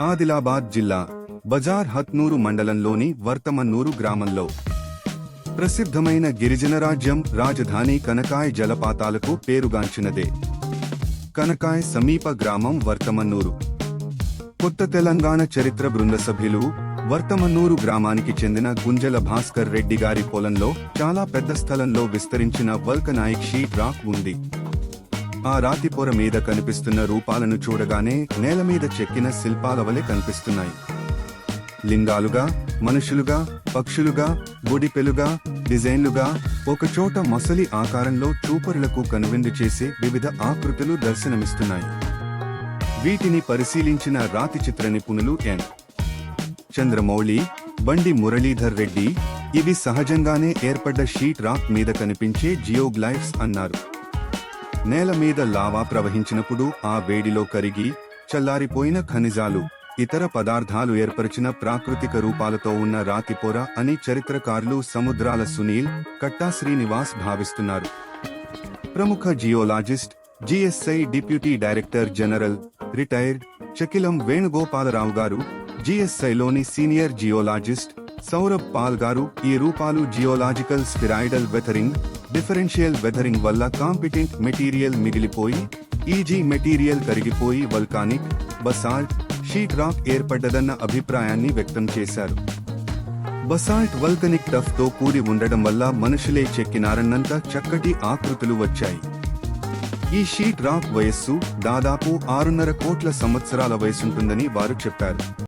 ఆదిలాబాద్ జిల్లా బజార్ హత్నూరు మండలంలోని వర్తమన్నూరు గ్రామంలో ప్రసిద్ధమైన గిరిజన రాజ్యం రాజధాని కనకాయ్ జలపాతాలకు పేరుగాంచినదే. కనకాయ్ సమీప గ్రామం వర్తమన్నూరు. కొత్త తెలంగాణ చరిత్ర బృంద సభ్యులు వర్తమన్నూరు గ్రామానికి చెందిన గుంజల భాస్కర్ రెడ్డి గారి పొలంలో చాలా పెద్ద స్థలంలో విస్తరించిన వల్కనాయక్ షీట్ రాక్ ఉంది. ఆ రాతి పొర మీద కనిపిస్తున్న రూపాలను చూడగానే నేల మీద చెక్కిన శిల్పాల వలె కనిపిస్తున్నాయి. లింగాలుగా మనుషులుగా పక్షులుగా గుడిపెలుగా డిజైన్లుగా ఒకచోట మొసలి ఆకారంలో చూపరులకు కనువిందు చేసే వివిధ ఆకృతులు దర్శనమిస్తున్నాయి. వీటిని పరిశీలించిన రాతి చిత్ర నిపుణులు ఎన్. చంద్రమౌళి బండి మురళీధర్ రెడ్డి ఇవి సహజంగానే ఏర్పడ్డ షీట్ రాక్ మీద కనిపించే జియోగ్లైఫ్స్ అన్నారు. నేల మీద లావా ప్రవహించినప్పుడు ఆ వేడిలో కరిగి చల్లారిపోయిన ఖనిజాలు ఇతర పదార్థాలు ఏర్పరిచిన ప్రాకృతిక రూపాలతో ఉన్న రాతి పొర అని చరిత్రకారులు సముద్రాల సునీల్ కట్టా శ్రీనివాస్ భావిస్తున్నారు. ప్రముఖ geologist GSI deputy director general retired Chakilam Venugopalarao గారు జిఎస్ఐలోని సీనియర్ జియోలాజిస్ట్ సౌరభ్ పాల్ గారు ఈ రూపాలు geological spheroidal weathering differential weathering వల్ల కాంపిటెంట్ మెటీరియల్ మిగిలిపోయి ఈజీ మెటీరియల్ కరిగిపోయి వల్కానిక్ బసాల్ట్ షీట్ రాక్ ఏర్పడ్డదన్న అభిప్రాయాన్ని వ్యక్తం చేశారు. బసాల్ట్ వల్కనిక్ టఫ్తో కూడి ఉండడం వల్ల మనుషులే చెక్కినారన్నంత చక్కటి ఆకృతులు వచ్చాయి. ఈ షీట్ రాక్ వయస్సు దాదాపు ఆరున్నర కోట్ల సంవత్సరాల వయసుంటుందని వారు చెప్పారు.